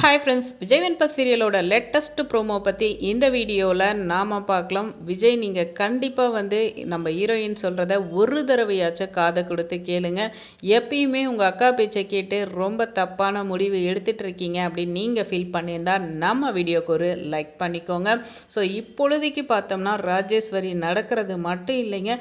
Hi friends Vijay வெண்பல் சீரியலோட latest promo பற்றி இந்த வீடியோவில் நாம் பார்க்கலாம். விஜய் நீங்கள் கண்டிப்பாக வந்து நம்ம ஹீரோயின் சொல்கிறத ஒரு தடவையாச்சும் காதை கொடுத்து கேளுங்க. எப்பயுமே உங்கள் அக்கா பேச்சை கேட்டு ரொம்ப தப்பான முடிவு எடுத்துகிட்டு இருக்கீங்க அப்படின்னு நீங்கள் ஃபீல் பண்ணியிருந்தால் நம்ம வீடியோக்கு ஒரு லைக் பண்ணிக்கோங்க. ஸோ இப்பொழுதைக்கு பார்த்தோம்னா ராஜேஸ்வரி நடக்கிறது மட்டும் இல்லைங்க.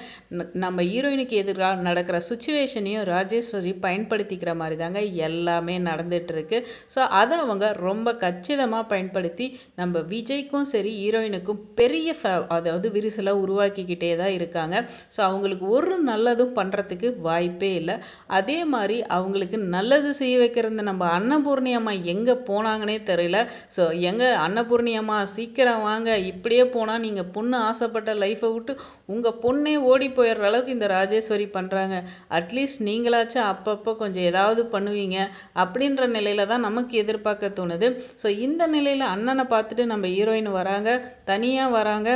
நம்ம ஹீரோயினுக்கு எதிராக நடக்கிற சுச்சுவேஷனையும் ராஜேஸ்வரி பயன்படுத்திக்கிற மாதிரி தாங்க எல்லாமே நடந்துகிட்ருக்கு ஸோ அதை அவங்க ரொம்ப கச்சிதமாக பயன்படுத்தி நம்ம விஜய்க்கும் சரி ஹீரோயினுக்கும் பெரிய ச அதாவது விரிசலை உருவாக்கிக்கிட்டே தான் இருக்காங்க. ஸோ அவங்களுக்கு ஒரு நல்லதும் பண்ணுறதுக்கு வாய்ப்பே இல்லை. அதே மாதிரி அவங்களுக்கு நல்லது செய்ய வைக்கிறது நம்ம அன்னபூர்ணி அம்மா எங்கே போனாங்கன்னே தெரியல. ஸோ எங்கே அன்னபூர்ணி அம்மா சீக்கிரம் வாங்க இப்படியே போனால் நீங்கள் பொண்ணு ஆசைப்பட்ட லைஃப்பை விட்டு உங்கள் பொண்ணே ஓடி போயிடுற அளவுக்கு இந்த ராஜேஸ்வரி பண்ணுறாங்க அட்லீஸ்ட் நீங்களாச்சும் அப்பப்போ கொஞ்சம் ஏதாவது பண்ணுவீங்க அப்படின்ற நிலையில தான் நமக்கு எதிர்பார்க்க தோணுது. ஸோ இந்த நிலையில் அண்ணனை பார்த்துட்டு நம்ம ஹீரோயின் வராங்க தனியாக வராங்க.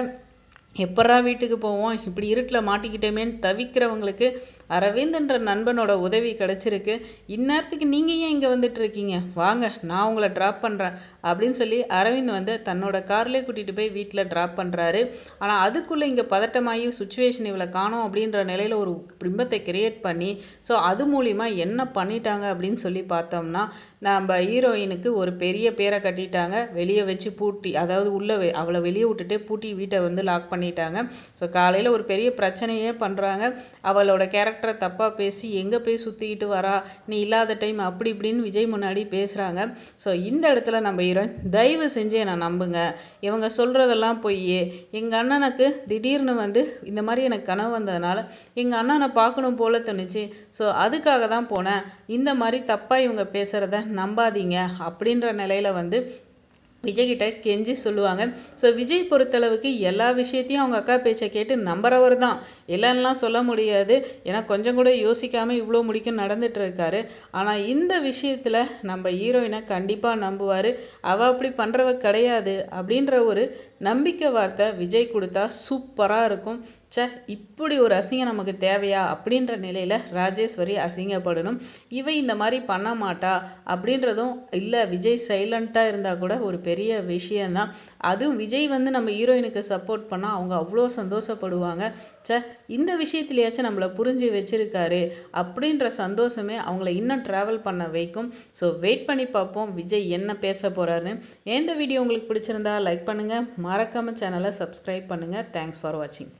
எப்பட்றா வீட்டுக்கு போவோம்? இப்படி இருட்டில் மாட்டிக்கிட்டோமேன்னு தவிக்கிறவங்களுக்கு அரவிந்த்ன்ற நண்பனோட உதவி கிடச்சிருக்கு. இந்நேரத்துக்கு நீங்கள் ஏன் இங்கே வந்துட்டு இருக்கீங்க? வாங்க நான் உங்களை ட்ராப் பண்ணுறேன் அப்படின்னு சொல்லி அரவிந்த் வந்து தன்னோட கார்லேயே கூட்டிகிட்டு போய் வீட்டில் ட்ராப் பண்ணுறாரு ஆனால் அதுக்குள்ளே இங்கே பதட்டமாகி சுச்சுவேஷன் இவளை காணோம் அப்படின்ற நிலையில் ஒரு பிம்பத்தை கிரியேட் பண்ணி ஸோ அது மூலிமா என்ன பண்ணிட்டாங்க அப்படின்னு சொல்லி பார்த்தோம்னா நம்ம ஹீரோயினுக்கு ஒரு பெரிய பேரை கட்டிட்டாங்க. வெளியே வச்சு பூட்டி அதாவது உள்ளே அவளை வெளியே விட்டுட்டு பூட்டி வீட்டை வந்து லாக் பண்ணி பண்ணிட்டாங்க. ஸோ காலையில் ஒரு பெரிய பிரச்சனையே பண்ணுறாங்க அவளோட கேரக்டரை தப்பாக பேசி எங்கே போய் சுற்றிக்கிட்டு வரா நீ இல்லாத டைம் அப்படி இப்படின்னு விஜய் முன்னாடி பேசுகிறாங்க ஸோ இந்த இடத்துல நம்ம ஹீரோயின் தயவு செஞ்சு என்னை நம்புங்க. இவங்க சொல்கிறதெல்லாம் போய் எங்கள் அண்ணனுக்கு திடீர்னு வந்து இந்த மாதிரி எனக்கு கனவு வந்ததுனால எங்கள் அண்ணனை பார்க்கணும் போல தோணுச்சு. ஸோ அதுக்காக தான் போனேன். இந்த மாதிரி தப்பாக இவங்க பேசுகிறத நம்பாதீங்க. அப்படின்ற நிலையில வந்து விஜய்கிட்ட கெஞ்சி சொல்லுவாங்க. ஸோ விஜய் பொறுத்தளவுக்கு எல்லா விஷயத்தையும் அவங்க அக்கா பேச்சை கேட்டு நம்புறவர் தான். இல்லைன்னா சொல்ல முடியாது. ஏன்னா கொஞ்சம் கூட யோசிக்காமல் இவ்வளோ முடிக்கும் நடந்துட்டு இருக்காரு ஆனால் இந்த விஷயத்தில் நம்ம ஹீரோயினை கண்டிப்பாக நம்புவார். அவள் அப்படி பண்ணுறவ கிடையாது அப்படின்ற ஒரு நம்பிக்கை வார்த்தை விஜய் கொடுத்தா சூப்பராக இருக்கும். ச இப்படி ஒரு அசிங்கம் நமக்கு தேவையா அப்படின்ற நிலையில் ராஜேஸ்வரி அசிங்கப்படணும். இவ இந்த மாதிரி பண்ண மாட்டா அப்படின்றதும் இல்லை விஜய் சைலண்ட்டாக இருந்தால் கூட ஒரு பெரிய விஷயந்தான் அதுவும் விஜய் வந்து நம்ம ஹீரோயினுக்கு சப்போர்ட் பண்ணால் அவங்க அவ்வளோ சந்தோஷப்படுவாங்க. ச இந்த விஷயத்துலயாச்சும் நம்மளை புரிஞ்சு வச்சிருக்காரு அப்படின்ற சந்தோஷமே அவங்கள இன்னும் ட்ராவல் பண்ண வைக்கும். ஸோ வெயிட் பண்ணி பார்ப்போம் விஜய் என்ன பேச போறாருன்னு. எந்த வீடியோ உங்களுக்கு பிடிச்சிருந்தா லைக் பண்ணுங்க. மறக்காமல் சேனலை சப்ஸ்கிரைப் பண்ணுங்க. தேங்க்ஸ் ஃபார் வாட்சிங்